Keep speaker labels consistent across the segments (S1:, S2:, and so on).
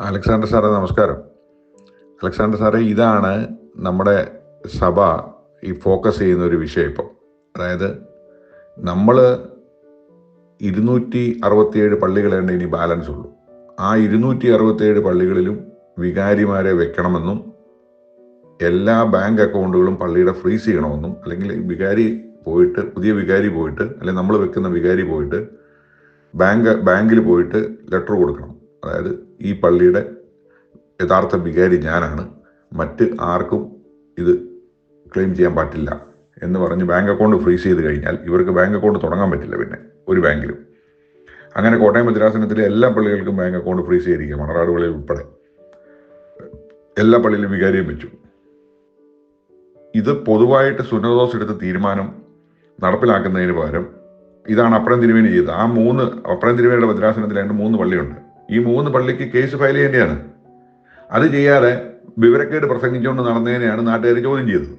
S1: Alexander സാറേ നമസ്കാരം. Alexander സാറേ ഇതാണ് നമ്മുടെ സഭ ഈ ഫോക്കസ് ചെയ്യുന്ന ഒരു വിഷയം ഇപ്പം. അതായത് നമ്മൾ ഇരുന്നൂറ്റി അറുപത്തിയേഴ് പള്ളികളേണ്ട ഇനി ബാലൻസ് ഉള്ളൂ. ആ ഇരുന്നൂറ്റി അറുപത്തിയേഴ് പള്ളികളിലും വികാരിമാരെ വെക്കണമെന്നും എല്ലാ ബാങ്ക് അക്കൗണ്ടുകളും പള്ളിയുടെ ഫ്രീസ് ചെയ്യണമെന്നും അല്ലെങ്കിൽ വികാരി പോയിട്ട് പുതിയ വികാരി പോയിട്ട് അല്ലെങ്കിൽ നമ്മൾ വെക്കുന്ന വികാരി പോയിട്ട് ബാങ്ക് ബാങ്കിൽ പോയിട്ട് ലെറ്റർ കൊടുക്കണം. അതായത് ഈ പള്ളിയുടെ യഥാർത്ഥ വികാരി ഞാനാണ്. മറ്റ് ആർക്കും ഇത് ക്ലെയിം ചെയ്യാൻ പറ്റില്ല എന്ന് പറഞ്ഞ് ബാങ്ക് അക്കൗണ്ട് ഫ്രീസ് ചെയ്ത് കഴിഞ്ഞാൽ ഇവർക്ക് ബാങ്ക് അക്കൗണ്ട് തുടങ്ങാൻ പറ്റില്ല പിന്നെ ഒരു ബാങ്കിലും. അങ്ങനെ കോട്ടയം മദ്രാസനത്തിലെ എല്ലാ പള്ളികൾക്കും ബാങ്ക് അക്കൗണ്ട് ഫ്രീസ് ചെയ്തിരിക്കുക മണറാട് പള്ളിയിൽ ഉൾപ്പെടെ. എല്ലാ പള്ളിയിലും വികാരിയും വെച്ചു. ഇത് പൊതുവായിട്ട് സുനദോസ് എടുത്ത തീരുമാനം നടപ്പിലാക്കുന്നതിന് പകരം ഇതാണ് അപ്പുറം തിരുവേണി ചെയ്തത്. ആ മൂന്ന് അപ്പുറം തിരുവേണിയുടെ രണ്ട് മൂന്ന് പള്ളിയുണ്ട്. ഈ മൂന്ന് പള്ളിക്ക് കേസ് ഫയൽ ചെയ്യേണ്ടതാണ്. അത് ചെയ്യാതെ വിവരക്കേട് പ്രസംഗിച്ചുകൊണ്ട് നടന്നതിനെയാണ് നാട്ടുകാർ ചോദ്യം ചെയ്തത്.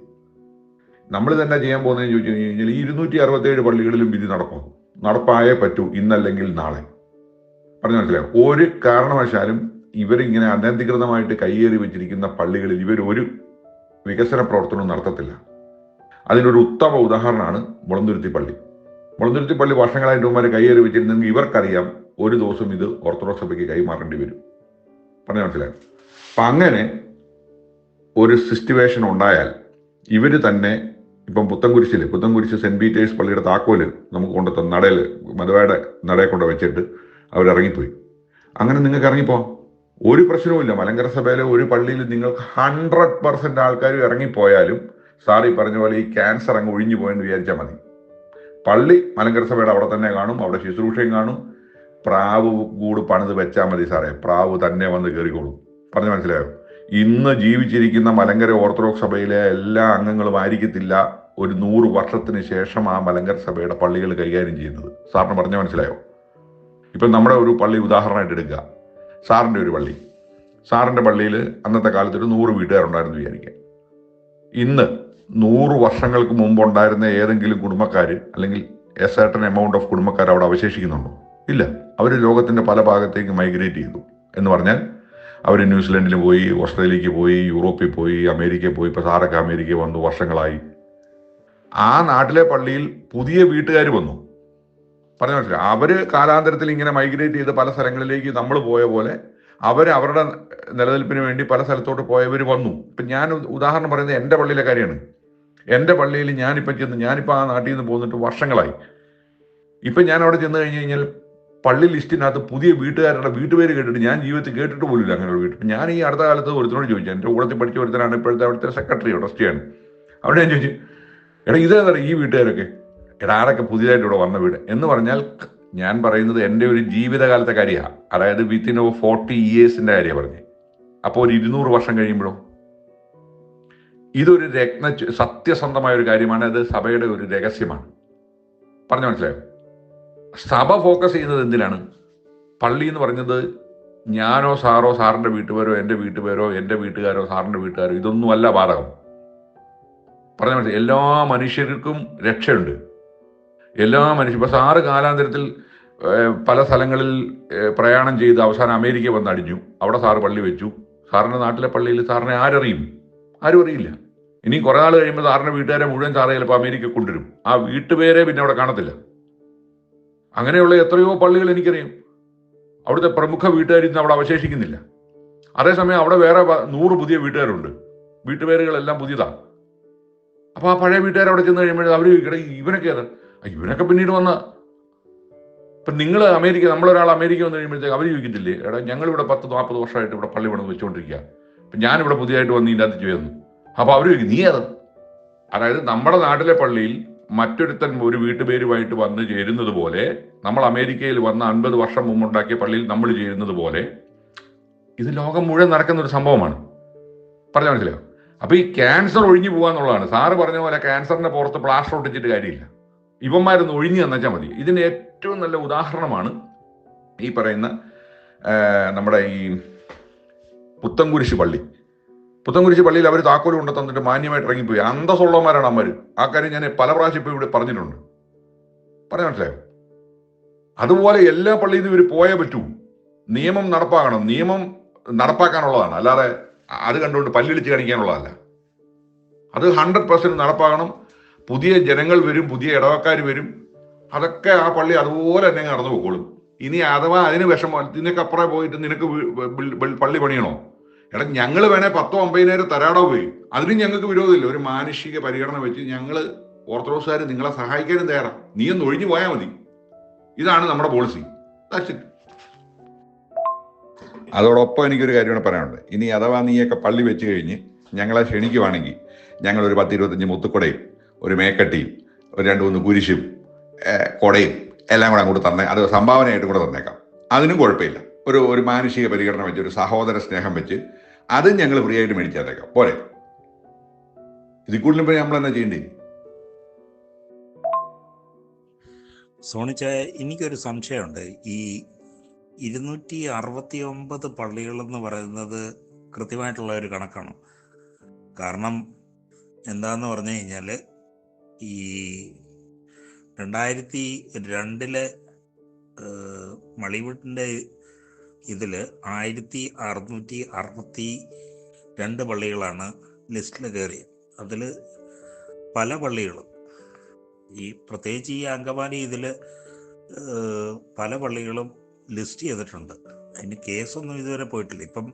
S1: നമ്മൾ തന്നെ ചെയ്യാൻ പോകുന്നതെന്ന് ചോദിച്ചു കഴിഞ്ഞാൽ ഈ ഇരുന്നൂറ്റി അറുപത്തേഴ് പള്ളികളിലും വിധി നടക്കും. നടപ്പായേ പറ്റൂ ഇന്നല്ലെങ്കിൽ നാളെ. പറഞ്ഞു മനസ്സിലായോ? ഒരു കാരണവശാലും ഇവരിങ്ങനെ അനധികൃതമായിട്ട് കയ്യേറി വെച്ചിരിക്കുന്ന പള്ളികളിൽ ഇവർ ഒരു വികസന പ്രവർത്തനവും നടത്തത്തില്ല. അതിനൊരു ഉത്തമ ഉദാഹരണമാണ് മുളന്തുരുത്തി പള്ളി. മുളന്തുരുത്തി പള്ളി വർഷങ്ങളായിട്ട് മുമ്പ് കയ്യേറി വെച്ചിരുന്നെങ്കിൽ ഇവർക്കറിയാം ഒരു ദിവസം ഇത് ഓർത്തഡോക്സ് സഭയ്ക്ക് കൈമാറേണ്ടി വരും. പറഞ്ഞു മനസ്സിലായി? അപ്പം അങ്ങനെ ഒരു സിറ്റുവേഷൻ ഉണ്ടായാൽ ഇവർ തന്നെ ഇപ്പം പുത്തൻകുരിശിൽ പുത്തൻകുരിശ് സെന്റ് പീറ്റേഴ്സ് പള്ളിയുടെ താക്കോൽ നമുക്ക് കൊണ്ടു നടയിൽ മധുവയുടെ നടയെ കൊണ്ട് വെച്ചിട്ട് അവരിറങ്ങിപ്പോയി. അങ്ങനെ നിങ്ങൾക്ക് ഇറങ്ങിപ്പോവാം ഒരു പ്രശ്നവുമില്ല മലങ്കര സഭയിലെ ഒരു പള്ളിയിൽ നിങ്ങൾക്ക് ഹൺഡ്രഡ് പെർസെന്റ് ആൾക്കാർ ഇറങ്ങിപ്പോയാലും ഈ പറഞ്ഞ പോലെ ഈ ക്യാൻസർ അങ്ങ് ഒഴിഞ്ഞു പോയെന്ന് വിചാരിച്ചാൽ മതി. പള്ളി മലങ്കര സഭയുടെ അവിടെ തന്നെ കാണും അവിടെ ശുശ്രൂഷയും കാണും പ്രാവ് കൂട് പണിത് വെച്ചാൽ മതി സാറേ. പ്രാവ് തന്നെ വന്ന് കയറിക്കോളും പറഞ്ഞു മനസ്സിലായോ? ഇന്ന് ജീവിച്ചിരിക്കുന്ന മലങ്കര ഓർത്തഡോക്സ് സഭയിലെ എല്ലാ അംഗങ്ങളും ആയിരിക്കത്തില്ല ഒരു നൂറ് വർഷത്തിന് ശേഷം ആ മലങ്കര സഭയുടെ പള്ളികൾ കൈകാര്യം ചെയ്യുന്നത്. സാറിന് പറഞ്ഞ മനസ്സിലായോ? ഇപ്പം നമ്മുടെ ഒരു പള്ളി ഉദാഹരണമായിട്ട് എടുക്കുക. സാറിന്റെ ഒരു പള്ളി. സാറിന്റെ പള്ളിയിൽ അന്നത്തെ കാലത്ത് ഒരു നൂറ് വീട്ടുകാരുണ്ടായിരുന്നു വിചാരിക്കുക ഇന്ന് നൂറ് വർഷങ്ങൾക്ക് മുമ്പ് ഉണ്ടായിരുന്ന ഏതെങ്കിലും കുടുംബക്കാർ അല്ലെങ്കിൽ എ സർട്ടൻ എമൗണ്ട് ഓഫ് കുടുംബക്കാർ അവിടെ അവശേഷിക്കുന്നുണ്ടോ? ഇല്ല. അവർ ലോകത്തിന്റെ പല ഭാഗത്തേക്ക് മൈഗ്രേറ്റ് ചെയ്തു. എന്ന് പറഞ്ഞാൽ അവർ ന്യൂസിലൻഡിൽ പോയി ഓസ്ട്രേലിയക്ക് പോയി യൂറോപ്പിൽ പോയി അമേരിക്കയിൽ പോയി. ഇപ്പോൾ സാറൊക്കെ അമേരിക്കയിൽ വന്നു വർഷങ്ങളായി. ആ നാട്ടിലെ പള്ളിയിൽ പുതിയ വീട്ടുകാർ വന്നു. പറഞ്ഞ മനസ്സിലായി? അവർ കാലാന്തരത്തിൽ ഇങ്ങനെ മൈഗ്രേറ്റ് ചെയ്ത് പല സ്ഥലങ്ങളിലേക്ക് നമ്മൾ പോയ പോലെ അവർ അവരുടെ നിലനിൽപ്പിന് വേണ്ടി പല സ്ഥലത്തോട്ട് പോയവർ വന്നു. ഇപ്പം ഞാൻ ഉദാഹരണം പറയുന്നത് എന്റെ പള്ളിയിലെ കാര്യമാണ്. എന്റെ പള്ളിയിൽ ഞാനിപ്പോൾ ചെന്ന് ഞാനിപ്പോൾ ആ നാട്ടിൽ നിന്ന് പോന്നിട്ട് വർഷങ്ങളായി. ഇപ്പം ഞാൻ അവിടെ ചെന്ന് കഴിഞ്ഞ് കഴിഞ്ഞാൽ പള്ളി ലിസ്റ്റിനകത്ത് പുതിയ വീട്ടുകാരുടെ വീട്ടുപേര് കേട്ടിട്ട് ഞാൻ ജീവിതത്തിൽ കേട്ടിട്ട് പോലില്ല അങ്ങനെയുള്ള വീട്ടിൽ. ഞാൻ ഈ അടുത്ത കാലത്ത് ഒരുത്തനോട് ചോദിച്ചു. എന്റെ കൂടത്തിൽ പഠിച്ച ഒരുത്തനാണ് ഇപ്പോഴത്തെ അവിടുത്തെ സെക്രട്ടറി ട്രസ്റ്റിയാണ് അവിടെ ഞാൻ ചോദിച്ചു എടാ ഇതേതാ ഈ വീട്ടുകാരൊക്കെ? എടാ ആരൊക്കെ പുതിയതായിട്ട് ഇവിടെ വന്ന വീട്? എന്ന് പറഞ്ഞാൽ ഞാൻ പറയുന്നത് എന്റെ ഒരു ജീവിതകാലത്തെ കാര്യമാണ് അതായത് വിത്തിൻ ഓ ഫോർട്ടി ഇയേഴ്സിന്റെ കാര്യമാണ് പറഞ്ഞത് അപ്പോൾ ഒരു ഇരുന്നൂറ് വർഷം കഴിയുമ്പോഴോ? ഇതൊരു രത്ന സത്യസന്ധമായ ഒരു കാര്യമാണ്. അത് സഭയുടെ ഒരു രഹസ്യമാണ്. പറഞ്ഞു മനസ്സിലായോ? സഭ ഫോക്കസ് ചെയ്യുന്നത് എന്തിനാണ്? പള്ളി എന്ന് പറഞ്ഞത് ഞാനോ സാറോ സാറിന്റെ വീട്ടുപേരോ എന്റെ വീട്ടുപേരോ എന്റെ വീട്ടുകാരോ സാറിന്റെ വീട്ടുകാരോ ഇതൊന്നുമല്ല ബാധകം. പറഞ്ഞ മനസ്സിലായി? എല്ലാ മനുഷ്യർക്കും രക്ഷയുണ്ട്. എല്ലാ മനുഷ്യ ഇപ്പൊ സാറ് കാലാന്തരത്തിൽ പല സ്ഥലങ്ങളിൽ പ്രയാണം ചെയ്ത് അവസാനം അമേരിക്ക വന്ന് അടിഞ്ഞു അവിടെ സാറ് പള്ളി വെച്ചു. സാറിന്റെ നാട്ടിലെ പള്ളിയിൽ സാറിനെ ആരറിയും? ആരും അറിയില്ല. ഇനി കുറേ നാൾ കഴിയുമ്പോൾ സാറിന്റെ വീട്ടുകാരെ മുഴുവൻ സാറ് ചിലപ്പോൾ അമേരിക്ക കൊണ്ടുവരും. ആ വീട്ടുപേരെ പിന്നെ അവിടെ കാണത്തില്ല. അങ്ങനെയുള്ള എത്രയോ പള്ളികൾ എനിക്കറിയാം. അവിടുത്തെ പ്രമുഖ വീട്ടുകാർ ഇന്ന് അവിടെ അവശേഷിക്കുന്നില്ല. അതേസമയം അവിടെ വേറെ നൂറ് പുതിയ വീട്ടുകാരുണ്ട്. വീട്ടുപേരുകളെല്ലാം പുതിയതാണ് അപ്പൊ ആ പഴയ വീട്ടുകാർ അവിടെ ചെന്ന് കഴിയുമ്പോൾ അവർ ഇവനൊക്കെ ഏതാ? ഇവനൊക്കെ പിന്നീട് വന്ന ഇപ്പൊ നിങ്ങൾ അമേരിക്ക നമ്മളൊരാൾ അമേരിക്ക വന്നു കഴിയുമ്പോഴത്തേക്ക് അവർ ചോദിക്കത്തില്ലേ? എടാ ഞങ്ങൾ ഇവിടെ പത്ത് നാൽപ്പത് വർഷമായിട്ട് ഇവിടെ പള്ളി പണിത് വെച്ചുകൊണ്ടിരിക്കുക അപ്പൊ ഞാനിവിടെ പുതിയതായിട്ട് വന്ന് ഇതിന്റെ അകത്ത് ചെയ്യുന്നു അപ്പൊ അവർ ചോദിക്കും നീ അത് അതായത് നമ്മുടെ നാട്ടിലെ പള്ളിയിൽ മറ്റൊരുത്തൻ ഒരു വീട്ടുപേരുമായിട്ട് വന്ന് ചേരുന്നത് പോലെ നമ്മൾ അമേരിക്കയിൽ വന്ന അൻപത് വർഷം മുമ്പുണ്ടാക്കിയ പള്ളിയിൽ നമ്മൾ ചേരുന്നത് പോലെ ഇത് ലോകം മുഴുവൻ നടക്കുന്ന ഒരു സംഭവമാണ്. പറഞ്ഞ മനസ്സിലായോ? അപ്പൊ ഈ ക്യാൻസർ ഒഴിഞ്ഞു പോകാന്നുള്ളതാണ് സാറ് പറഞ്ഞ പോലെ ക്യാൻസറിന്റെ പുറത്ത് പ്ലാസ്റ്റർ ഒട്ടിച്ചിട്ട് കാര്യമില്ല. ഇവന്മാരൊന്ന് ഒഴിഞ്ഞു തന്നെച്ചാൽ മതി. ഇതിന് ഏറ്റവും നല്ല ഉദാഹരണമാണ് ഈ പറയുന്ന നമ്മുടെ ഈ പുത്തൻകുരിശ് പള്ളി. പുത്തൻകുരിശ് പള്ളിയിൽ അവർ താക്കോൽ കൊണ്ട് തന്നിട്ട് മാന്യമായിട്ട് ഇറങ്ങിപ്പോയി. അന്തസ്സുള്ളവന്മാരാണ് അമ്മർ ആ കാര്യം ഞാൻ പല പ്രാവശ്യം ഇപ്പോൾ ഇവിടെ പറഞ്ഞിട്ടുണ്ട്. പറയാൻ മനസ്സിലായോ? അതുപോലെ എല്ലാ പള്ളിയിൽ നിന്നും ഇവർ പോയേ പറ്റൂ. നിയമം നടപ്പാക്കണം നിയമം നടപ്പാക്കാനുള്ളതാണ്. അല്ലാതെ അത് കണ്ടുകൊണ്ട് പല്ലിളിച്ച് കാണിക്കാനുള്ളതല്ല. അത് ഹൺഡ്രഡ് പെർസെന്റ് നടപ്പാക്കണം പുതിയ ജനങ്ങൾ വരും പുതിയ ഇടവക്കാർ വരും. അതൊക്കെ ആ പള്ളി അതുപോലെ തന്നെ നടന്നു പോയിക്കോളും. ഇനി അഥവാ അതിന് വിഷമം നിനക്കപ്പുറം പോയിട്ട് നിനക്ക് പള്ളി പണിയണോ? എടാ ഞങ്ങൾ വേണേ പത്തോ അമ്പതിനായിരം തരാടോ പോയി. അതിനും ഞങ്ങൾക്ക് വിരോധമില്ല. ഒരു മാനുഷിക പരിഗണന വെച്ച് ഞങ്ങൾ ഓർത്തഡോക്സുകാർ നിങ്ങളെ സഹായിക്കാനും തയ്യാറാണ് നീ ഒന്ന് ഒഴിഞ്ഞു പോയാൽ മതി. ഇതാണ് നമ്മുടെ പോളിസി അതോടൊപ്പം എനിക്കൊരു കാര്യം കൂടെ പറയാനുണ്ട്. ഇനി അഥവാ നീയൊക്കെ പള്ളി വെച്ച് കഴിഞ്ഞ് ഞങ്ങളെ ക്ഷണിക്കുവാണെങ്കിൽ ഞങ്ങൾ ഒരു പത്ത് ഇരുപത്തഞ്ച് മുത്തുക്കുടയും ഒരു മേക്കട്ടിയും ഒരു രണ്ട് മൂന്ന് കുരിശും കൊടയും എല്ലാം കൂടെ അങ്ങോട്ട് തന്നെ അത് സംഭാവനയായിട്ട് കൂടെ തന്നേക്കാം. അതിനും കുഴപ്പമില്ല. ഒരു ഒരു മാനുഷിക പരിഗണന വെച്ച് ഒരു സഹോദര സ്നേഹം വെച്ച് അതും ഞങ്ങൾ ഫ്രീ ആയിട്ട് മേടിച്ചേക്കാം പോരെ. ഇതിൽ കൂടുതലും നമ്മൾ എന്നാ ചെയ്യേണ്ടി?
S2: സോണിച്ച എനിക്കൊരു സംശയമുണ്ട്. ഈ ഇരുന്നൂറ്റി അറുപത്തി ഒമ്പത് പള്ളികളെന്ന് പറയുന്നത് കൃത്യമായിട്ടുള്ള ഒരു കണക്കാണ്? കാരണം എന്താന്ന് പറഞ്ഞു കഴിഞ്ഞാൽ ഈ രണ്ടായിരത്തി രണ്ടിലെ മളിവുഡിന്റെ ഇതിൽ ആയിരത്തി അറുന്നൂറ്റി അറുപത്തി രണ്ട് പള്ളികളാണ് ലിസ്റ്റിൽ കയറിയത്. അതിൽ പല പള്ളികളും. ഈ പ്രത്യേകിച്ച് ഈ അങ്കമാലി ഇതിൽ പല പള്ളികളും ലിസ്റ്റ് ചെയ്തിട്ടുണ്ട്. അതിന് കേസൊന്നും ഇതുവരെ പോയിട്ടില്ല. ഇപ്പം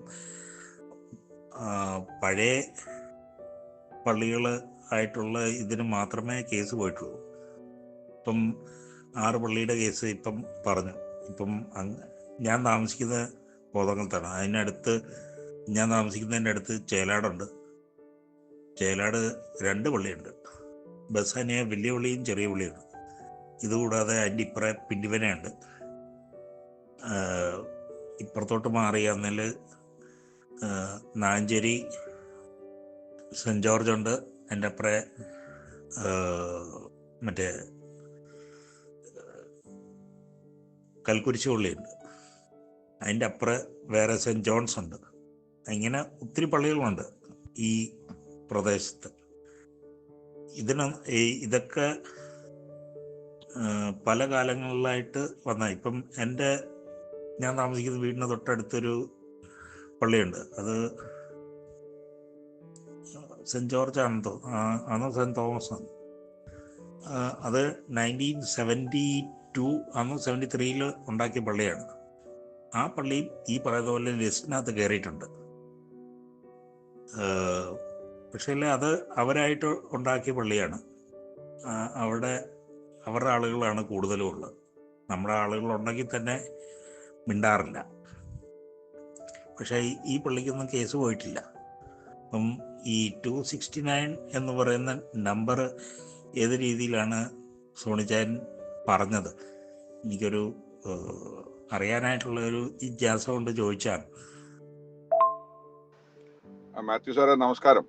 S2: പഴയ പള്ളികൾ ആയിട്ടുള്ള ഇതിന് മാത്രമേ കേസ് പോയിട്ടുള്ളൂ. ഇപ്പം ആറ് പള്ളിയുടെ കേസ് ഇപ്പം പറഞ്ഞു. ഇപ്പം ഞാൻ താമസിക്കുന്ന കോതങ്കത്താണ് അതിനടുത്ത് ഞാൻ താമസിക്കുന്നതിന്റെ അടുത്ത് ചേലാടുണ്ട്. ചേലാട് രണ്ട് പള്ളിയുണ്ട്. ബസാനിയ വലിയ പള്ളിയും ചെറിയ പള്ളിയുണ്ട്. ഇതുകൂടാതെ അതിന്റെ ഇപ്പുറേ പിണ്ടിവനയുണ്ട് ആഹ് ഇപ്പുറത്തോട്ട് മാറിയാന്നേൽ നാഞ്ചേരി സെന്റ് ജോർജ് ഉണ്ട്. എന്റെ അപ്പുറ മറ്റേ കൽക്കുരിശ് പള്ളിയുണ്ട്. അതിന്റെ അപ്പുറം വേറെ സെന്റ് ജോൺസ് ഉണ്ട്. ഇങ്ങനെ ഒത്തിരി പള്ളികളുണ്ട് ഈ പ്രദേശത്ത്. ഇതിന് ഇതൊക്കെ പല കാലങ്ങളിലായിട്ട് വന്ന ഇപ്പം എന്റെ ഞാൻ താമസിക്കുന്ന വീടിന് തൊട്ടടുത്തൊരു പള്ളിയുണ്ട്. അത് സെന്റ് ജോർജ് തോന്നുന്നു. അന്ന് സെന്റ് തോമസ് ആണ്. അത് നയന്റീൻ സെവന്റി ടു അന്ന് സെവന്റി ത്രീയിൽ ഉണ്ടാക്കിയ പള്ളിയാണ്. ആ പള്ളിയും ഈ പറയുന്ന പോലെ ലിസ്റ്റിനകത്ത് കയറിയിട്ടുണ്ട്. പക്ഷേ അത് അവരായിട്ട് ഉണ്ടാക്കിയ പള്ളിയാണ്. അവിടെ അവരുടെ ആളുകളാണ് കൂടുതലും ഉള്ളത്. നമ്മുടെ ആളുകൾ ഉണ്ടെങ്കിൽ തന്നെ മിണ്ടാറില്ല. പക്ഷേ ഈ- പള്ളിക്കൊന്നും കേസ് പോയിട്ടില്ല. അപ്പം ഈ ടു സിക്സ്റ്റി നയൻ എന്ന് പറയുന്ന നമ്പർ ഏത് രീതിയിലാണ് സോണിച്ചാൻ പറഞ്ഞത്? എനിക്കൊരു അറിയാനായിട്ടുള്ള ഒരു ജിജ്ഞാസ കൊണ്ട് ചോദിച്ചാണ്.
S1: മാത്യു സാറെ നമസ്കാരം.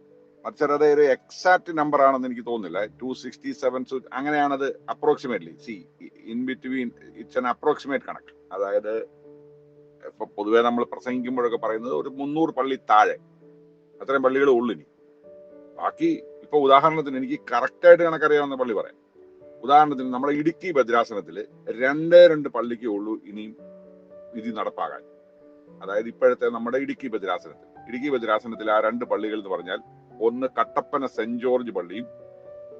S1: സാർ അത് ഒരു എക്സാക്ട് നമ്പർ ആണെന്ന് എനിക്ക് തോന്നുന്നില്ല. Two sixty seven അങ്ങനെയാണത് approximately C in between it's an approximate connect അതായത് ഇപ്പൊ പൊതുവെ നമ്മൾ പ്രസംഗിക്കുമ്പോഴൊക്കെ പറയുന്നത് ഒരു മുന്നൂറ് പള്ളി താഴെ. അത്രയും പള്ളികൾ ഉള്ളിനി ബാക്കി ഇപ്പൊ ഉദാഹരണത്തിന് എനിക്ക് കറക്റ്റായിട്ട് കണക്കറിയാവുന്ന പള്ളി പറയാം. ഉദാഹരണത്തിന് നമ്മുടെ ഇടുക്കി ഭദ്രാസനത്തിൽ രണ്ട് രണ്ട് പള്ളിക്കേ ഉള്ളൂ ഇനിയും വിധി നടപ്പാകാൻ. അതായത് ഇപ്പോഴത്തെ നമ്മുടെ ഇടുക്കി ഭദ്രാസനത്തിൽ. ഇടുക്കി ഭദ്രാസനത്തിൽ ആ രണ്ട് പള്ളികൾ എന്ന് പറഞ്ഞാൽ ഒന്ന് കട്ടപ്പന സെന്റ് ജോർജ് പള്ളിയും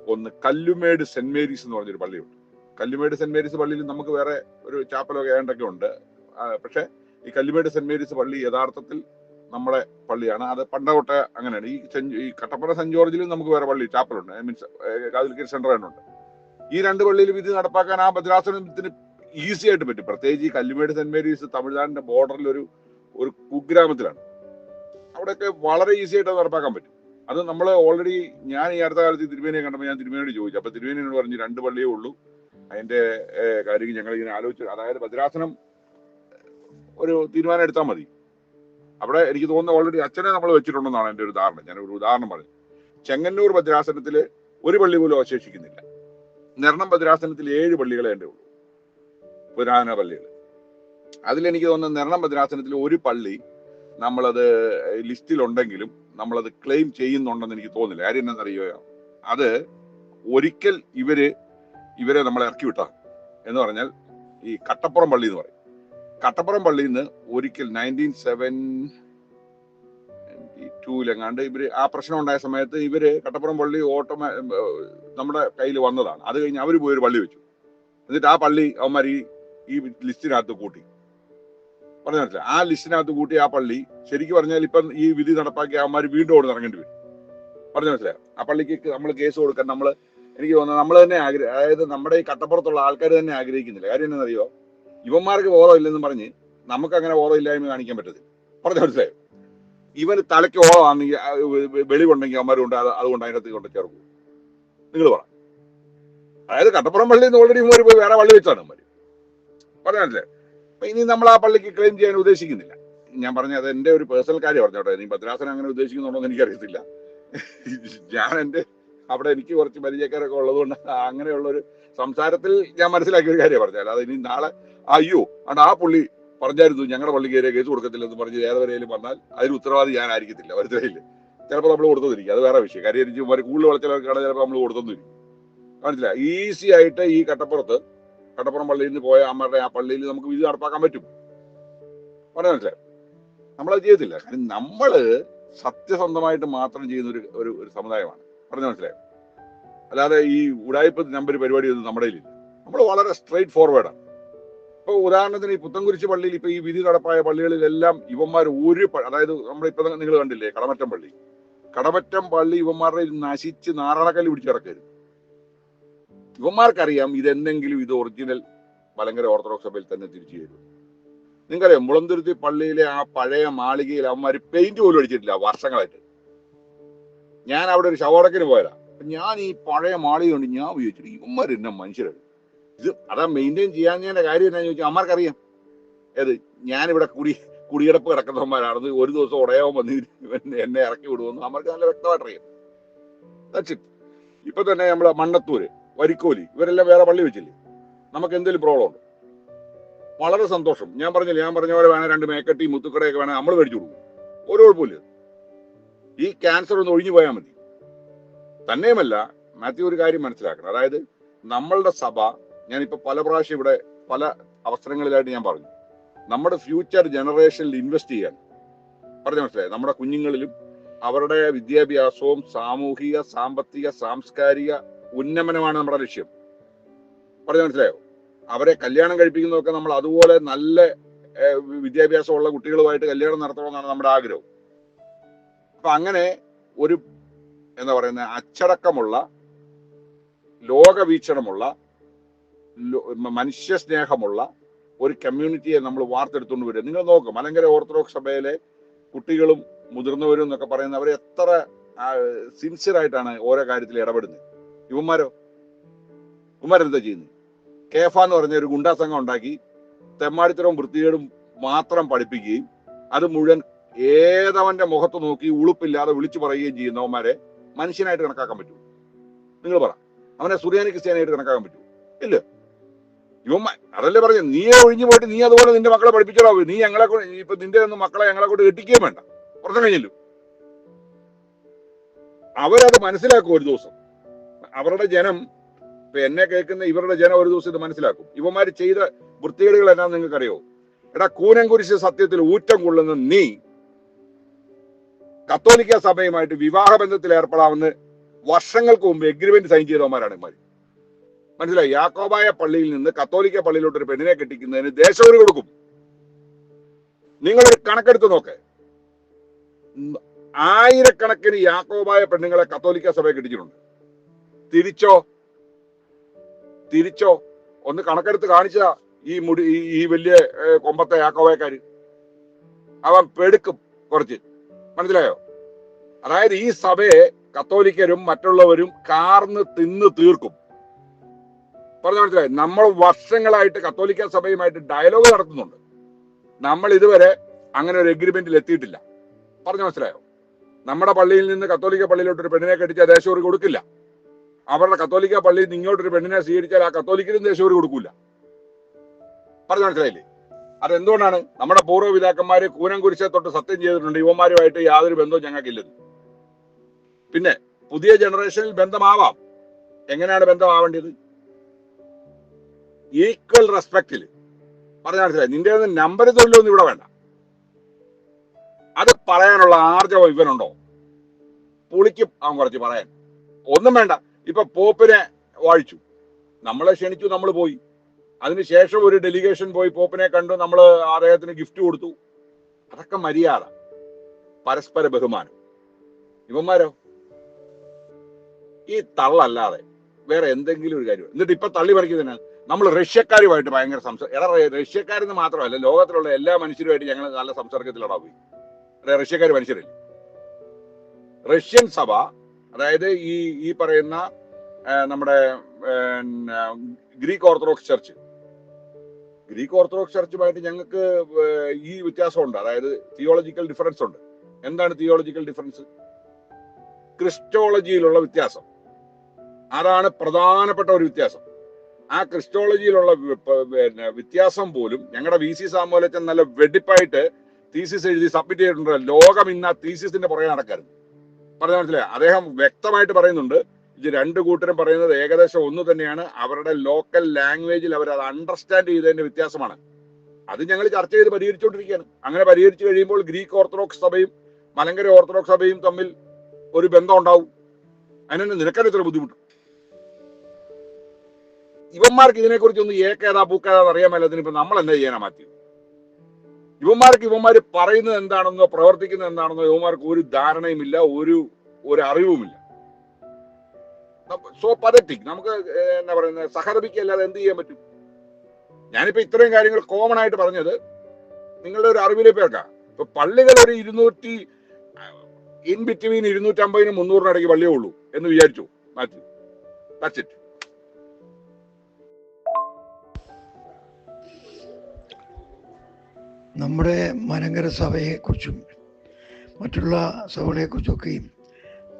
S1: ഒന്ന് കല്ലുമേട് സെന്റ് മേരീസ് എന്ന് പറഞ്ഞൊരു പള്ളിയുണ്ട്. കല്ലുമേട് സെന്റ് മേരീസ് പള്ളിയിൽ നമുക്ക് വേറെ ഒരു ചാപ്പലോ ഏണ്ടൊക്കെ ഉണ്ട്. പക്ഷെ ഈ കല്ലുമേട് സെന്റ് മേരീസ് പള്ളി യഥാർത്ഥത്തിൽ നമ്മുടെ പള്ളിയാണ്. അത് പണ്ടതൊട്ടെ അങ്ങനെയാണ്. ഈ ഈ കട്ടപ്പന സെന്റ് ജോർജിലും നമുക്ക് വേറെ പള്ളി ചാപ്പലുണ്ട്. മീൻസ് കാതലിക്കൽ സെന്റർ ഉണ്ട്. ഈ രണ്ട് പള്ളിയിൽ വിധി നടപ്പാക്കാൻ ആ ഭദ്രാസനത്തിന് ഈസി ആയിട്ട് പറ്റും. പ്രത്യേകിച്ച് ഈ കല്ലുമേട് സെന്റ് മേരീസ് തമിഴ്നാടിന്റെ ബോർഡറിൽ ഒരു ഒരു കുഗ്രാമത്തിലാണ്. അവിടെയൊക്കെ വളരെ ഈസി ആയിട്ട് അത് നടപ്പാക്കാൻ പറ്റും. അത് നമ്മൾ ഓൾറെഡി ഞാൻ ഈ അടുത്ത കാലത്ത് തിരുമേനിയെ കണ്ടപ്പോൾ ഞാൻ തിരുമേനിയോട് ചോദിച്ചു. അപ്പൊ തിരുമേനിയോട് പറഞ്ഞു രണ്ട് പള്ളിയേ ഉള്ളൂ. അതിന്റെ കാര്യം ഞങ്ങൾ ഇങ്ങനെ ആലോചിച്ചു അതായത് ഭദ്രാസനം ഒരു തീരുമാനം എടുത്താൽ മതി. അവിടെ എനിക്ക് തോന്നുന്നു ഓൾറെഡി അച്ഛനെ നമ്മൾ വെച്ചിട്ടുണ്ടെന്നാണ് എന്റെ ഒരു ധാരണ. ഞാൻ ഒരു ഉദാഹരണം പറഞ്ഞു ചെങ്ങന്നൂർ ഭദ്രാസനത്തിൽ ഒരു പള്ളി പോലും അവശേഷിക്കുന്നില്ല. നെരണം ഭദ്രാസനത്തിൽ ഏഴ് പള്ളികളെ എന്റെ ഉള്ളൂ. പുരാതന പള്ളികൾ. അതിലെനിക്ക് തോന്നുന്നത് നിർണം ഭദ്രാസനത്തിൽ ഒരു പള്ളി നമ്മളത് ലിസ്റ്റിലുണ്ടെങ്കിലും നമ്മളത് ക്ലെയിം ചെയ്യുന്നുണ്ടെന്ന് എനിക്ക് തോന്നുന്നില്ല. കാര്യം എന്താണെന്നറിയോ? അത് ഒരിക്കൽ ഇവർ ഇവരെ നമ്മളെ ഇറക്കി വിട്ടാ എന്ന് പറഞ്ഞാൽ ഈ കട്ടപ്പുറം പള്ളി എന്ന് പറയും. കട്ടപ്പുറം പള്ളിയിൽ നിന്ന് ഒരിക്കൽ നയന്റീൻ സെവൻ ടൂലെങ്ങാണ്ട് ഇവർ ആ പ്രശ്നം ഉണ്ടായ സമയത്ത് ഇവർ കട്ടപ്പുറം പള്ളി ഓട്ടോമാ നമ്മുടെ കയ്യിൽ വന്നതാണ്. അത് കഴിഞ്ഞ് അവർ പോയി ഒരു പള്ളി വെച്ചു. എന്നിട്ട് ആ പള്ളി അവന്മാർ ഈ ഈ ലിസ്റ്റിനകത്ത് കൂട്ടി. പറഞ്ഞു മനസ്സിലായി? ആ ലിസ്റ്റിനകത്ത് കൂട്ടി ആ പള്ളി ശരിക്കും പറഞ്ഞാൽ ഇപ്പം ഈ വിധി നടപ്പാക്കി അവന്മാർ വീണ്ടും ഓടി ഇറങ്ങേണ്ടി വരും. പറഞ്ഞു മനസ്സിലായോ? ആ പള്ളിക്ക് നമ്മൾ കേസ് കൊടുക്കാൻ നമ്മൾ എനിക്ക് തോന്നുന്നത് നമ്മൾ തന്നെ ആഗ്രഹ അതായത് നമ്മുടെ ഈ കട്ടപ്പുറത്തുള്ള ആൾക്കാർ തന്നെ ആഗ്രഹിക്കുന്നില്ല. കാര്യം എന്താണെന്നറിയോ ഇവന്മാർക്ക് ഇല്ലെന്ന് പറഞ്ഞ് നമുക്ക് അങ്ങനെ ബോധമില്ലായ്മ കാണിക്കാൻ പറ്റത്തില്ല. പറഞ്ഞു മനസ്സിലായോ? ഇവന് തലയ്ക്ക് ഓളമാണെങ്കിൽ വെളിവുണ്ടെങ്കിൽ അമ്മരുണ്ട് കൊണ്ട് അത് അതുകൊണ്ട് അതിനകത്ത് കൊണ്ട് ചേർക്കും. നിങ്ങൾ പറ. അതായത് കട്ടപ്പുറം പള്ളിയിൽ നിന്ന് ഓൾറെഡി ഇവർ പോയി വേറെ പള്ളി വെച്ചാണ് അമ്മര് പറഞ്ഞല്ലേ അപ്പൊ ഇനി നമ്മൾ ആ പള്ളിക്ക് ക്ലെയിം ചെയ്യാൻ ഉദ്ദേശിക്കുന്നില്ല. ഞാൻ പറഞ്ഞ അത് എന്റെ ഒരു പേഴ്സണൽ കാര്യം പറഞ്ഞോട്ടെ ഇനി ഭദ്രാസനം അങ്ങനെ ഉദ്ദേശിക്കുന്നുണ്ടോ എന്ന് എനിക്കറിയത്തില്ല. ഞാൻ എന്റെ അവിടെ എനിക്ക് കുറച്ച് പരിചയക്കാരൊക്കെ ഉള്ളതുകൊണ്ട് അങ്ങനെയുള്ള ഒരു സംസാരത്തിൽ ഞാൻ മനസ്സിലാക്കിയ ഒരു കാര്യം പറഞ്ഞാൽ അത് ഇനി നാളെ അയ്യോ ആണ് ആ പുള്ളി പറഞ്ഞായിരുന്നു ഞങ്ങളുടെ പള്ളി കയറിയ കേസ് കൊടുക്കത്തില്ലെന്ന് പറഞ്ഞ് ഏതുവരെയും പറഞ്ഞാൽ അതിന് ഉത്തരവാദി ഞാൻ ആയിരിക്കത്തില്ല വരുത്തില്ല ചിലപ്പോൾ നമ്മൾ കൊടുത്തതിരിക്കും അത് വേറെ വിഷയം. കാര്യം എനിക്ക് കൂടുതൽ വിളച്ചിലൊക്കെയാണ് ചിലപ്പോൾ നമ്മൾ കൊടുത്തൊന്നിരിക്കും കാണിച്ചില്ല ഈസി ആയിട്ട് ഈ കട്ടപ്പുറത്ത് കട്ടപ്പുറം പള്ളിയിൽ നിന്ന് പോയ അമ്മയുടെ ആ പള്ളിയിൽ നമുക്ക് ഇത് നടപ്പാക്കാൻ പറ്റും. പറഞ്ഞ മനസ്സിലായി? നമ്മളത് ചെയ്യത്തില്ല. കാര്യം നമ്മൾ സത്യസന്ധമായിട്ട് മാത്രം ചെയ്യുന്ന ഒരു ഒരു ഒരു സമുദായമാണ്. പറഞ്ഞ മനസ്സിലായോ? അല്ലാതെ ഈ ഉടായ്പ നമ്പർ പരിപാടി ഒന്നും നമ്മുടെ നമ്മൾ വളരെ സ്ട്രെയിറ്റ് ഫോർവേഡാണ് ഇപ്പൊ ഉദാഹരണത്തിന് ഈ പുത്തൻകുരിശ് പള്ളിയിൽ ഇപ്പൊ ഈ വിധി നടപ്പായ പള്ളികളിലെല്ലാം ഇവന്മാർ ഒരു അതായത് നമ്മുടെ ഇപ്പൊ നിങ്ങൾ കണ്ടില്ലേ കടമറ്റം പള്ളി. കടമറ്റം പള്ളി ഇവന്മാരുടെ നശിച്ച് നാറാണക്കല്ല് പിടിച്ചു കിടക്കരുത്. ഇവന്മാർക്കറിയാം ഇതെന്തെങ്കിലും ഇത് ഒറിജിനൽ മലങ്കര ഓർത്തഡോക്സ് സഭയിൽ തന്നെ തിരിച്ചു തരും നിങ്ങൾക്കറിയാം മുളന്തുരുത്തി പള്ളിയിലെ ആ പഴയ മാളികയിൽ അവന്മാർ പെയിന്റ് പോലും അടിച്ചിട്ടില്ല വർഷങ്ങളായിട്ട്. ഞാൻ അവിടെ ഒരു ശവടക്കിന് പോയതാ. ഞാൻ ഈ പഴയ മാളിക കൊണ്ട് ഞാൻ ഉപയോഗിച്ചിട്ട് ഇവന്മാർ എന്നെ മനുഷ്യരാണ് ഇത് അതാ മെയിന്റെയിൻ ചെയ്യാഞ്ഞതിന്റെ കാര്യം എന്നാന്ന് ചോദിച്ചാൽ അമ്മമാർക്കറിയാം ഏത് ഞാനിവിടെ കുടി കുടികിടപ്പ് കിടക്കുന്നവന്മാരാണെന്ന് ഒരു ദിവസം ഉടയാവും വന്ന് എന്നെ ഇറക്കി വിടുമെന്ന് അമ്മർക്ക് നല്ല വ്യക്തമായിട്ടറിയാം. It. ഇപ്പൊ തന്നെ നമ്മളെ മണ്ണത്തൂര് വരിക്കോലി ഇവരെല്ലാം വേറെ പള്ളി വെച്ചില്ലേ? നമുക്ക് എന്തെങ്കിലും പ്രോബ്ലം ഉണ്ട്? വളരെ സന്തോഷം. ഞാൻ പറഞ്ഞില്ല ഞാൻ പറഞ്ഞ പോലെ വേണേ രണ്ട് മേക്കട്ടി മുത്തുക്കടയൊക്കെ വേണേ നമ്മൾ മേടിച്ചു കൊടുക്കും. ഒരു കുഴപ്പമില്ല. ഈ ക്യാൻസർ ഒന്ന് ഒഴിഞ്ഞു പോയാൽ മതി. തന്നെയുമല്ല മാത്യു ഒരു കാര്യം മനസ്സിലാക്കണം. അതായത് നമ്മളുടെ സഭ ഞാനിപ്പോ പല പ്രാവശ്യം ഇവിടെ പല അവസരങ്ങളിലായിട്ട് ഞാൻ പറഞ്ഞു. നമ്മുടെ ഫ്യൂച്ചർ ജനറേഷനിൽ ഇൻവെസ്റ്റ് ചെയ്യാൻ. പറഞ്ഞു മനസ്സിലായി? നമ്മുടെ കുഞ്ഞുങ്ങളിലും അവരുടെ വിദ്യാഭ്യാസവും സാമൂഹിക സാമ്പത്തിക സാംസ്കാരിക ഉന്നമനമാണ് നമ്മുടെ ലക്ഷ്യം. പറഞ്ഞു മനസ്സിലായോ? അവരെ കല്യാണം കഴിപ്പിക്കുന്നതൊക്കെ നമ്മൾ അതുപോലെ നല്ല വിദ്യാഭ്യാസമുള്ള കുട്ടികളുമായിട്ട് കല്യാണം നടത്തണമെന്നാണ് നമ്മുടെ ആഗ്രഹം. അപ്പൊ അങ്ങനെ ഒരു എന്താ പറയുന്ന അച്ചടക്കമുള്ള ലോകവീക്ഷണമുള്ള ലോ- മ- മനുഷ്യ സ്നേഹമുള്ള ഒരു കമ്മ്യൂണിറ്റിയെ നമ്മൾ വാർത്തെടുത്തുകൊണ്ട് വരിക. നിങ്ങൾ നോക്കും മലങ്കര ഓർത്തഡോക്സ് സഭയിലെ കുട്ടികളും മുതിർന്നവരും എന്നൊക്കെ പറയുന്ന അവർ എത്ര സിൻസിയർ ആയിട്ടാണ് ഓരോ കാര്യത്തിൽ ഇടപെടുന്നത്. ഇവന്മാരോ? ഇവന്മാരെന്താ ചെയ്യുന്നത്? കേഫ എന്ന് പറഞ്ഞ ഒരു ഗുണ്ടാ സംഘം ഉണ്ടാക്കി തെമ്മാടിത്തരവും വൃത്തികേടും മാത്രം പഠിപ്പിക്കുകയും അത് മുഴുവൻ ഏതവന്റെ മുഖത്ത് നോക്കി ഉളുപ്പില്ലാതെ വിളിച്ചു പറയുകയും ചെയ്യുന്നവന്മാരെ മനുഷ്യനായിട്ട് കണക്കാക്കാൻ പറ്റുമോ? നിങ്ങൾ പറ. അവനെ സുറിയാനി ക്രിസ്ത്യാനായിട്ട് കണക്കാക്കാൻ പറ്റുമോ? ഇല്ല. ഇവന്മാർ അതല്ലേ പറഞ്ഞു നീയെ ഒഴിഞ്ഞു പോയിട്ട് നീ അതുപോലെ നിന്റെ മക്കളെ പഠിപ്പിച്ചോളാ. നീ ഞങ്ങളെ ഇപ്പൊ നിന്റെ ഒന്നും മക്കളെ ഞങ്ങളെ കൊണ്ട് കെട്ടിക്കുകയും വേണ്ട. പുറത്തു കഴിഞ്ഞല്ലോ. അവരത് മനസ്സിലാക്കും ഒരു ദിവസം. അവരുടെ ജനം ഇപ്പൊ എന്നെ കേൾക്കുന്ന ഇവരുടെ ജനം ഒരു ദിവസം ഇത് മനസ്സിലാക്കും. ഇവന്മാർ ചെയ്ത വൃത്തികേടുകൾ എന്നാ നിങ്ങൾക്ക് അറിയോ എടാ കൂനംകുരിശ് സത്യത്തിൽ ഊറ്റം കൊള്ളുന്ന നീ കത്തോലിക്ക സഭയുമായിട്ട് വിവാഹ ബന്ധത്തിൽ ഏർപ്പെടാമെന്ന് വർഷങ്ങൾക്ക് മുമ്പ് എഗ്രിമെന്റ് സൈൻ ചെയ്തവന്മാരാണ് ഇവന്മാർ മനസ്സിലായി? യാക്കോബായ പള്ളിയിൽ നിന്ന് കത്തോലിക്ക പള്ളിയിലോട്ട് ഒരു പെണ്ണിനെ കെട്ടിക്കുന്നതിന് ദേശവര് കൊടുക്കും. നിങ്ങളൊരു കണക്കെടുത്ത് നോക്ക്. ആയിരക്കണക്കിന് യാക്കോബായ പെണ്ണുങ്ങളെ കത്തോലിക്ക സഭയെ കെട്ടിച്ചിട്ടുണ്ട്. തിരിച്ചോ? തിരിച്ചോ? ഒന്ന് കണക്കെടുത്ത് കാണിച്ച ഈ മുടി ഈ വലിയ കൊമ്പത്തെ യാക്കോബായക്കാര്. അവൻ പെടുക്കും കുറച്ച്. മനസ്സിലായോ? അതായത് ഈ സഭയെ കത്തോലിക്കരും മറ്റുള്ളവരും കാർന്ന് തിന്ന് തീർക്കും. പറഞ്ഞു മനസ്സിലായി. നമ്മൾ വർഷങ്ങളായിട്ട് കത്തോലിക്ക സഭയുമായിട്ട് ഡയലോഗ് നടത്തുന്നുണ്ട്. നമ്മൾ ഇതുവരെ അങ്ങനെ ഒരു എഗ്രിമെന്റിൽ എത്തിയിട്ടില്ല. പറഞ്ഞു മനസ്സിലായോ? നമ്മുടെ പള്ളിയിൽ നിന്ന് കത്തോലിക്ക പള്ളിയിലോട്ട് ഒരു പെണ്ണിനെ കെട്ടിച്ച ദേശവറി കൊടുക്കില്ല. അവരുടെ കത്തോലിക്ക പള്ളിയിൽ നിന്ന് ഇങ്ങോട്ടൊരു പെണ്ണിനെ സ്വീകരിച്ചാൽ ആ കത്തോലിക്കലും ദേശവറി കൊടുക്കൂല. പറഞ്ഞു മനസ്സിലായില്ലേ? അതെന്തുകൊണ്ടാണ്? നമ്മുടെ പൂർവപിതാക്കന്മാര് കൂനം കുരിശെ തൊട്ട് സത്യം ചെയ്തിട്ടുണ്ട്. യുവമാരുമായിട്ട് യാതൊരു ബന്ധവും ഞങ്ങൾക്കില്ല പിന്നെ പുതിയ ജനറേഷനിൽ ബന്ധമാവാം. എങ്ങനെയാണ് ബന്ധമാവേണ്ടത്? ഈക്വൽ റെസ്പെക്റ്റിൽ പറഞ്ഞാൽ നിന്റെ നമ്പർ തൊഴിലൊന്നും ഇവിടെ വേണ്ട. അത് പറയാനുള്ള ആർജവം ഇവനുണ്ടോ? പുളിക്കും അവൻ കുറച്ച് പറയാൻ. ഒന്നും വേണ്ട. ഇപ്പൊ പോപ്പിനെ വാഴിച്ചു. നമ്മളെ ക്ഷണിച്ചു നമ്മൾ പോയി. അതിനുശേഷം ഒരു ഡെലിഗേഷൻ പോയി പോപ്പിനെ കണ്ടു. നമ്മൾ അദ്ദേഹത്തിന് ഗിഫ്റ്റ് കൊടുത്തു. അതൊക്കെ മര്യാദ. പരസ്പര ബഹുമാനം. ഇവന്മാരോ? ഈ തള്ളല്ലാതെ വേറെ എന്തെങ്കിലും ഒരു കാര്യം. എന്നിട്ട് ഇപ്പൊ തള്ളി പറിക്കുന്നതിന്? നമ്മൾ റഷ്യക്കാരുമായിട്ട് ഭയങ്കര സംസാരം എടാ റഷ്യക്കാരെന്ന് മാത്രമല്ല ലോകത്തിലുള്ള എല്ലാ മനുഷ്യരുമായിട്ട് ഞങ്ങൾ നല്ല സംസർഗത്തിലടാ പോയി. റഷ്യക്കാർ മനുഷ്യരല്ല? റഷ്യൻ സഭ അതായത് ഈ ഈ പറയുന്ന നമ്മുടെ Greek Orthodox church. Greek Orthodox ചർച്ചുമായിട്ട് ഞങ്ങൾക്ക് ഈ വ്യത്യാസമുണ്ട്. അതായത് തിയോളജിക്കൽ ഡിഫറൻസ് ഉണ്ട് എന്താണ് തിയോളജിക്കൽ ഡിഫറൻസ്? ക്രിസ്റ്റോളജിയിലുള്ള വ്യത്യാസം. അതാണ് പ്രധാനപ്പെട്ട ഒരു വ്യത്യാസം. ആ ക്രിസ്റ്റോളജിയിലുള്ള പിന്നെ വ്യത്യാസം പോലും ഞങ്ങളുടെ വി സി സാമൂലച്ചൻ നല്ല വെടിപ്പായിട്ട് തീസിസ് എഴുതി സബ്മിറ്റ് ചെയ്തിട്ടുണ്ട്. ലോകം ഇന്ന് ആ തീസിസിന്റെ പുറകെ നടക്കരുത്. പറഞ്ഞ മനസ്സിലായി? അദ്ദേഹം വ്യക്തമായിട്ട് പറയുന്നുണ്ട്. ഇത് രണ്ട് കൂട്ടരും പറയുന്നത് ഏകദേശം ഒന്ന് തന്നെയാണ്. അവരുടെ ലോക്കൽ ലാംഗ്വേജിൽ അവർ അത് അണ്ടർസ്റ്റാൻഡ് ചെയ്തതിന്റെ വ്യത്യാസമാണ്. അത് ഞങ്ങൾ ചർച്ച ചെയ്ത് പരിഹരിച്ചുകൊണ്ടിരിക്കുകയാണ് അങ്ങനെ പരിഹരിച്ചു കഴിയുമ്പോൾ ഗ്രീക്ക് ഓർത്തഡോക്സ് സഭയും മലങ്കര ഓർത്തഡോക്സ് സഭയും തമ്മിൽ ഒരു ബന്ധം ഉണ്ടാവും. അതിനെ നിനക്കാൻ ഇത്ര ബുദ്ധിമുട്ട്. ഇവന്മാർക്ക് ഇതിനെക്കുറിച്ച് ഒന്ന് ഏക്കേതാ പൂക്കേതാ അറിയാൻ മേലത്തിന് ഇപ്പൊ നമ്മൾ എന്താ ചെയ്യാനാ മാറ്റി ഇവന്മാർക്ക് ഇവന്മാർ പറയുന്നത് എന്താണെന്നോ പ്രവർത്തിക്കുന്നത് എന്താണെന്നോ ഇവന്മാർക്ക് ഒരു ധാരണയുമില്ല ഒരു ഒരു അറിവുമില്ല. സോ പതറ്റിക് നമുക്ക് എന്താ പറയുന്നത് സഹതപിക്കല്ലാതെ എന്ത് ചെയ്യാൻ പറ്റും? ഞാനിപ്പോ ഇത്രയും കാര്യങ്ങൾ കോമൺ ആയിട്ട് പറഞ്ഞത് നിങ്ങളുടെ ഒരു അറിവിലെ പേർക്കാ. ഇപ്പൊ പള്ളികൾ ഒരു ഇരുന്നൂറ്റി ഇൻ ബിറ്റ്വീൻ ഇരുന്നൂറ്റമ്പതിനും മുന്നൂറിനും ഇടയ്ക്ക് പള്ളിയേ ഉള്ളൂ എന്ന് വിചാരിച്ചു. മാറ്റി ഇറ്റ്
S3: നമ്മുടെ മനങ്കര സഭയെക്കുറിച്ചും മറ്റുള്ള സഭകളെക്കുറിച്ചൊക്കെയും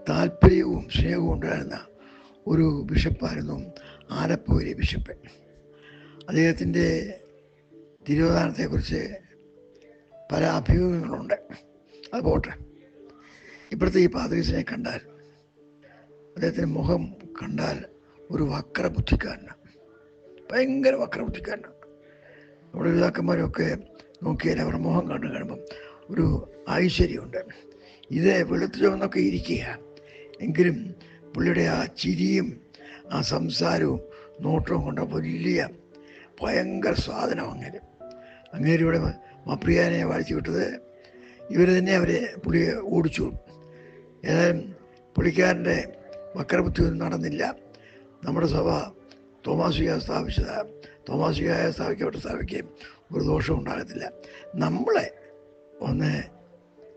S3: താല്പര്യവും സ്നേഹവും ഉണ്ടായിരുന്ന ഒരു ബിഷപ്പായിരുന്നു ആലപ്പൂരി ബിഷപ്പ്. അദ്ദേഹത്തിന്റെ തിരുവതാനത്തെക്കുറിച്ച് പല അഭിമുഖങ്ങളുണ്ട്. അത് പോട്ടെ. ഇപ്പോഴത്തെ ഈ പാദവിസിനെ കണ്ടാൽ അദ്ദേഹത്തിന്റെ മുഖം കണ്ടാൽ ഒരു വക്രബുദ്ധിക്കാരനാണ്. ഭയങ്കര വക്രബുദ്ധിക്കാരനാണ്. നമ്മുടെ പിതാക്കന്മാരൊക്കെ നോക്കിയാൽ അവരുടെ മുഖം കണ്ടു കാണുമ്പം ഒരു ഐശ്വര്യമുണ്ട്. ഇത് വെളുത്തു ചുവന്നൊക്കെ ഇരിക്കുക എങ്കിലും പുള്ളിയുടെ ആ ചിരിയും ആ സംസാരവും നോട്ടവും കൊണ്ട് വലിയ ഭയങ്കര സ്വാധീനം അങ്ങനെ അങ്ങേര് ഇവിടെ മപ്രിയാനെ വായിച്ചു വിട്ടത് ഇവർ തന്നെ അവരെ പുള്ളിയെ ഓടിച്ചു. ഏതായാലും പുള്ളിക്കാരന്റെ വക്രബുദ്ധി ഒന്നും നടന്നില്ല. നമ്മുടെ സഭ തോമാസിക സ്ഥാപിച്ചത് തോമാസികായ സ്ഥാപിക്കപ്പെട്ട സ്ഥാപിക്കുകയും ഒരു ദോഷവും ഉണ്ടാകത്തില്ല. നമ്മളെ ഒന്ന്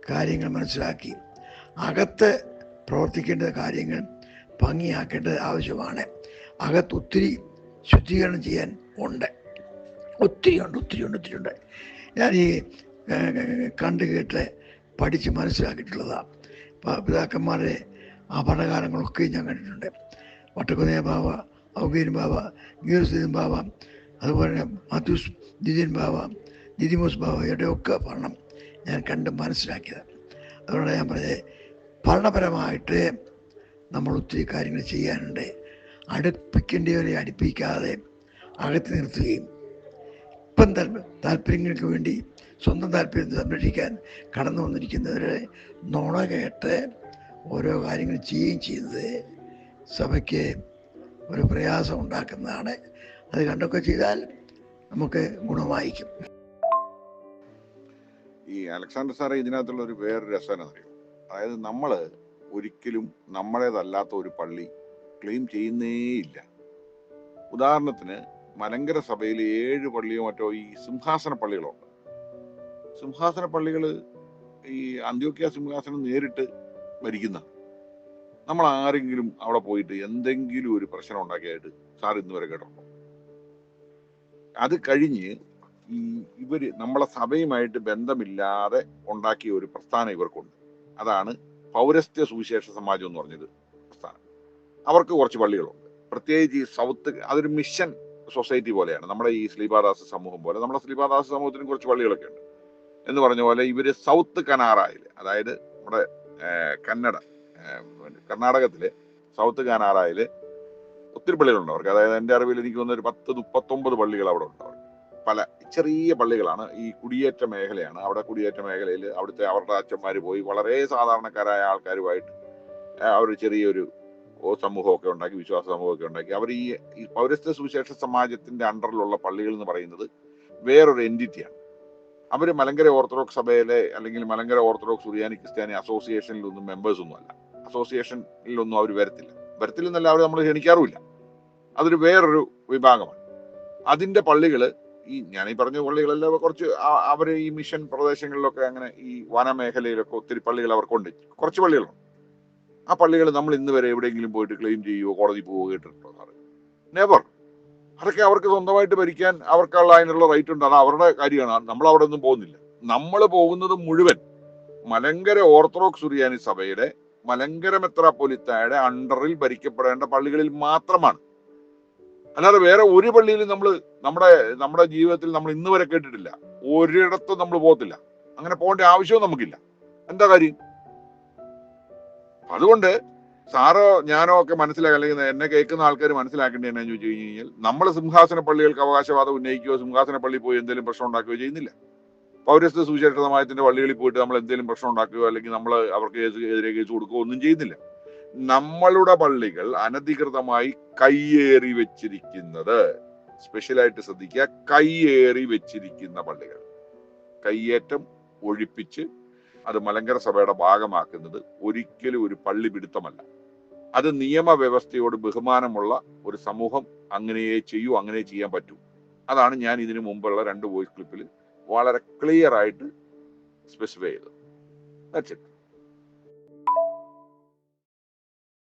S3: കാര്യങ്ങൾ മനസ്സിലാക്കി അകത്ത് പ്രവർത്തിക്കേണ്ട കാര്യങ്ങൾ ഭംഗിയാക്കേണ്ടത് ആവശ്യമാണ്. അകത്ത് ഒത്തിരി ശുദ്ധീകരണം ചെയ്യാൻ ഉണ്ട്. ഒത്തിരി ഉണ്ട് ഒത്തിരി ഉണ്ട് ഒത്തിരി ഉണ്ട്. ഞാൻ ഈ കണ്ടു കേട്ട് പഠിച്ച് മനസ്സിലാക്കിയിട്ടുള്ളതാണ് പിതാക്കന്മാരുടെ ആ പഠനകാലങ്ങളൊക്കെ ഞാൻ കണ്ടിട്ടുണ്ട്. വട്ടക്കുതയ ബാബ ഔഗീരൻ ബാബ ഗീർസുദ്ദീൻ ബാബ അതുപോലെ തന്നെ മാത്യൂസ് ദിദിൻ ബാബ ദിദിമോസ് ബാബ ഇവരുടെയൊക്കെ പഠനം ഞാൻ കണ്ട് മനസ്സിലാക്കിയത് അതുകൊണ്ട് ഞാൻ പറഞ്ഞത് ഭരണപരമായിട്ട് നമ്മൾ ഒത്തിരി കാര്യങ്ങൾ ചെയ്യാനുണ്ട്. അടുപ്പിക്കേണ്ടവരെ അടുപ്പിക്കാതെ അകത്ത് നിർത്തുകയും ഇപ്പം താല്പ- താല്പര്യങ്ങൾക്ക് വേണ്ടി സ്വന്തം താല്പര്യം സംരക്ഷിക്കാൻ കടന്നു വന്നിരിക്കുന്നവരെ നുണ കേട്ട് ഓരോ കാര്യങ്ങൾ ചെയ്യുകയും ചെയ്യുന്നത് സഭയ്ക്ക് ഒരു പ്രയാസം ഉണ്ടാക്കുന്നതാണ്. അത് കണ്ടൊക്കെ ചെയ്താൽ നമുക്ക് ഗുണമായിരിക്കും.
S1: ഈ അലക്സാണ്ടർ സാറെ ഇതിനകത്തുള്ള ഒരു വേറെ രസം അറിയോ? അതായത് നമ്മൾ ഒരിക്കലും നമ്മളേതല്ലാത്ത ഒരു പള്ളി ക്ലെയിം ചെയ്യുന്നേയില്ല. ഉദാഹരണത്തിന് മലങ്കര സഭയിൽ ഏഴ് പള്ളിയോ മറ്റോ ഈ സിംഹാസന പള്ളികളുണ്ട്. സിംഹാസന പള്ളികൾ ഈ അന്ത്യോക്യ സിംഹാസനം നേരിട്ട് ഭരിക്കുന്ന നമ്മൾ ആരെങ്കിലും അവിടെ പോയിട്ട് എന്തെങ്കിലും ഒരു പ്രശ്നം ഉണ്ടാക്കിയായിട്ട് സാർ ഇന്ന് വരെ കേട്ടിട്ടുണ്ടോ? അത് കഴിഞ്ഞ് ഈ ഇവർ നമ്മളെ സഭയുമായിട്ട് ബന്ധമില്ലാതെ ഉണ്ടാക്കിയ ഒരു പ്രസ്ഥാനം ഇവർക്കുണ്ട്. അതാണ് പൗരസ്ത്യ സുവിശേഷ സമാജം എന്ന് പറഞ്ഞത് പ്രസ്ഥാനം. അവർക്ക് കുറച്ച് പള്ളികളുണ്ട്. പ്രത്യേകിച്ച് ഈ സൗത്ത് അതൊരു മിഷൻ സൊസൈറ്റി പോലെയാണ്. നമ്മുടെ ഈ ശ്രീപാദാസ് സമൂഹം പോലെ നമ്മുടെ ശ്രീപാദാസ് സമൂഹത്തിന് കുറച്ച് പള്ളികളൊക്കെ ഉണ്ട്. എന്ന് പറഞ്ഞ പോലെ ഇവർ സൗത്ത് കനാറായിൽ അതായത് നമ്മുടെ കന്നഡ കർണാടകത്തിലെ സൗത്ത് കാനാറായിൽ ഒത്തിരി പള്ളികളുണ്ട് അവർക്ക്. അതായത് എന്റെ അറിവിൽ എനിക്ക് തോന്നുന്ന ഒരു പത്ത് മുപ്പത്തൊമ്പത് പള്ളികൾ അവിടെ ഉണ്ട് അവർക്ക്. പല ചെറിയ പള്ളികളാണ്. ഈ കുടിയേറ്റ മേഖലയാണ്. അവിടെ കുടിയേറ്റ മേഖലയിൽ അവിടുത്തെ അവരുടെ അച്ഛന്മാർ പോയി വളരെ സാധാരണക്കാരായ ആൾക്കാരുമായിട്ട് അവർ ചെറിയൊരു സമൂഹമൊക്കെ ഉണ്ടാക്കി വിശ്വാസ സമൂഹമൊക്കെ ഉണ്ടാക്കി. അവർ ഈ പൗരസ്ത്യ സുവിശേഷ സമാജത്തിന്റെ അണ്ടറിലുള്ള പള്ളികൾ എന്ന് പറയുന്നത് വേറൊരു എന്റിറ്റിയാണ്. അവർ മലങ്കര ഓർത്തഡോക്സ് സഭയിലെ അല്ലെങ്കിൽ മലങ്കര ഓർത്തഡോക്സ് സുറിയാനി ക്രിസ്ത്യാനി അസോസിയേഷനിലൊന്നും മെമ്പേഴ്സ് ഒന്നും അല്ല അസോസിയേഷനിലൊന്നും അവർ വരത്തില്ല. വരത്തില്ലെന്നല്ല അവർ നമ്മൾ ക്ഷണിക്കാറുമില്ല. അതൊരു വേറൊരു വിഭാഗമാണ്. അതിന്റെ പള്ളികൾ ഈ ഞാൻ ഈ പറഞ്ഞ പള്ളികളെല്ലാം കുറച്ച് അവർ ഈ മിഷൻ പ്രദേശങ്ങളിലൊക്കെ അങ്ങനെ ഈ വനമേഖലയിലൊക്കെ ഒത്തിരി പള്ളികൾ അവർക്കുണ്ട്. കുറച്ച് പള്ളികളുണ്ട്. ആ പള്ളികൾ നമ്മൾ ഇന്ന് വരെ എവിടെയെങ്കിലും പോയിട്ട് ക്ലെയിം ചെയ്യുകയോ കോടതി പോവുകയോ കേട്ടിട്ടുണ്ടോ സാറ് നെവർ അതൊക്കെ അവർക്ക് സ്വന്തമായിട്ട് ഭരിക്കാൻ അവർക്കുള്ള അതിനുള്ള റൈറ്റ് ഉണ്ട്. അത് അവരുടെ കാര്യമാണ്. നമ്മൾ അവിടെ ഒന്നും പോകുന്നില്ല. നമ്മൾ പോകുന്നത് മുഴുവൻ മലങ്കര ഓർത്തഡോക്സ് സുറിയാനി സഭയുടെ മലങ്കര മെത്രാപ്പൊലിത്തായുടെ അണ്ടറിൽ ഭരിക്കപ്പെടേണ്ട പള്ളികളിൽ മാത്രമാണ്. അല്ലാതെ വേറെ ഒരു പള്ളിയിലും നമ്മൾ നമ്മുടെ നമ്മുടെ ജീവിതത്തിൽ നമ്മൾ ഇന്ന് വരെ കേട്ടിട്ടില്ല. ഒരിടത്തും നമ്മൾ പോകത്തില്ല. അങ്ങനെ പോകേണ്ട ആവശ്യവും നമുക്കില്ല. എന്താ കാര്യം? അതുകൊണ്ട് സാറോ ഞാനോ ഒക്കെ മനസ്സിലാക്കി അല്ലെങ്കിൽ എന്നെ കേൾക്കുന്ന ആൾക്കാർ മനസ്സിലാക്കേണ്ടത് എന്നാന്ന് ചോദിച്ചു കഴിഞ്ഞാൽ നമ്മൾ സിംഹാസന പള്ളികൾക്ക് അവകാശവാദം ഉന്നയിക്കുകയോ സിംഹാസന പള്ളി പോയി എന്തെങ്കിലും പ്രശ്നം ഉണ്ടാക്കുകയോ ചെയ്യുന്നില്ല. പൗരസ്ത്യ സുവിശേഷ സമാജത്തിന്റെ പള്ളികളിൽ പോയിട്ട് നമ്മൾ എന്തെങ്കിലും പ്രശ്നം ഉണ്ടാക്കുകയോ അല്ലെങ്കിൽ നമ്മൾ അവർക്ക് എതിരെ കേസ് കൊടുക്കുകയോ ഒന്നും ചെയ്യുന്നില്ല. നമ്മളുടെ പള്ളികൾ അനധികൃതമായി കയ്യേറി വെച്ചിരിക്കുന്നത്. സ്പെഷ്യലായിട്ട് ശ്രദ്ധിക്കുക. കയ്യേറി വെച്ചിരിക്കുന്ന പള്ളികൾ. കയ്യേറ്റം ഒഴിപ്പിച്ച് അത് മലങ്കര സഭയുടെ ഭാഗമാക്കുന്നത് ഒരിക്കലും ഒരു പള്ളി പിടുത്തമല്ല. അത് നിയമവ്യവസ്ഥയോട് ബഹുമാനമുള്ള ഒരു സമൂഹം അങ്ങനെയേ ചെയ്യൂ അങ്ങനെ ചെയ്യാൻ പറ്റൂ. അതാണ് ഞാൻ ഇതിനു മുമ്പുള്ള രണ്ട് വോയിസ് ക്ലിപ്പിൽ വളരെ ക്ലിയർ ആയിട്ട് സ്പെസിഫൈ ചെയ്തു it.